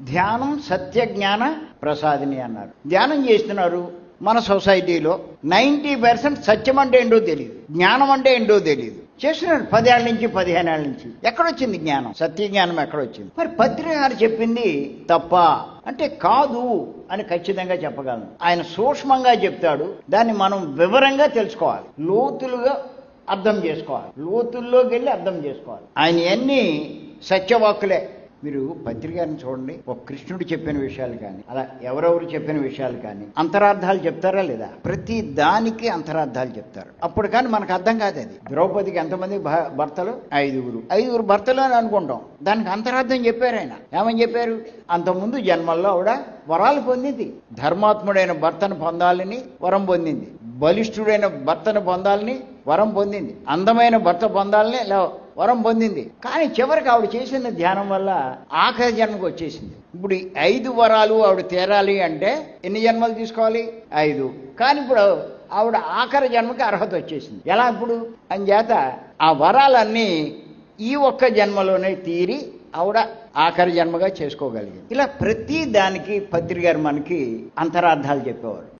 ధ్యానం సత్యజ్ఞాన ప్రసాదిని అన్నారు. ధ్యానం చేస్తున్నారు మన సొసైటీలో. నైంటీ పర్సెంట్ సత్యం అంటే ఏంటో తెలియదు జ్ఞానం అంటే ఏంటో తెలియదు చేస్తున్నారు పదేళ్ళ నుంచి పదిహేను ఏళ్ళ నుంచి. ఎక్కడొచ్చింది జ్ఞానం? సత్య జ్ఞానం ఎక్కడొచ్చింది? మరి పత్రిక గారు చెప్పింది తప్ప. అంటే కాదు అని ఖచ్చితంగా చెప్పగలను. ఆయన సూక్ష్మంగా చెప్తాడు. దాన్ని మనం వివరంగా తెలుసుకోవాలి. లోతులుగా అర్థం చేసుకోవాలి. లోతుల్లోకి వెళ్ళి అర్థం చేసుకోవాలి. ఆయన అన్ని సత్యవాక్కులే. మీరు పత్రికను చూడండి ఒక కృష్ణుడు చెప్పిన విషయాలు కానీ అలా ఎవరెవరు చెప్పిన విషయాలు కానీ అంతరార్థాలు చెప్తారా లేదా? ప్రతి దానికి అంతరార్థాలు చెప్తారు. అప్పుడు కానీ మనకు అర్థం కాదు అది. ద్రౌపదికి ఎంతమంది భ- భర్తలు? ఐదుగురు. ఐదుగురు భర్తలు అని అనుకుంటాం. దానికి అంతరార్థం చెప్పారు ఆయన. ఏమని చెప్పారు? అంతకుముందు జన్మల్లో ఆవిడ వరాలు పొందింది. ధర్మాత్ముడైన భర్తను పొందాలని వరం పొందింది. బలిష్ఠుడైన భర్తను పొందాలని వరం పొందింది. అందమైన భర్త పొందాలని వరం పొందింది. కానీ చివరికి ఆవిడ చేసిన ధ్యానం వల్ల ఆఖరి జన్మకు వచ్చేసింది. ఇప్పుడు ఐదు వరాలు ఆవిడ తీరాలి అంటే ఎన్ని జన్మలు తీసుకోవాలి? ఐదు. కానీ ఇప్పుడు ఆవిడ ఆఖరి జన్మకి అర్హత వచ్చేసింది. ఎలా ఇప్పుడు? అని చేత ఆ వరాలన్నీ ఈ ఒక్క జన్మలోనే తీరి ఆవిడ ఆఖరి జన్మగా చేసుకోగలిగింది. ఇలా ప్రతి దానికి పత్రికారు మనకి అంతరార్థాలు చెప్పేవారు.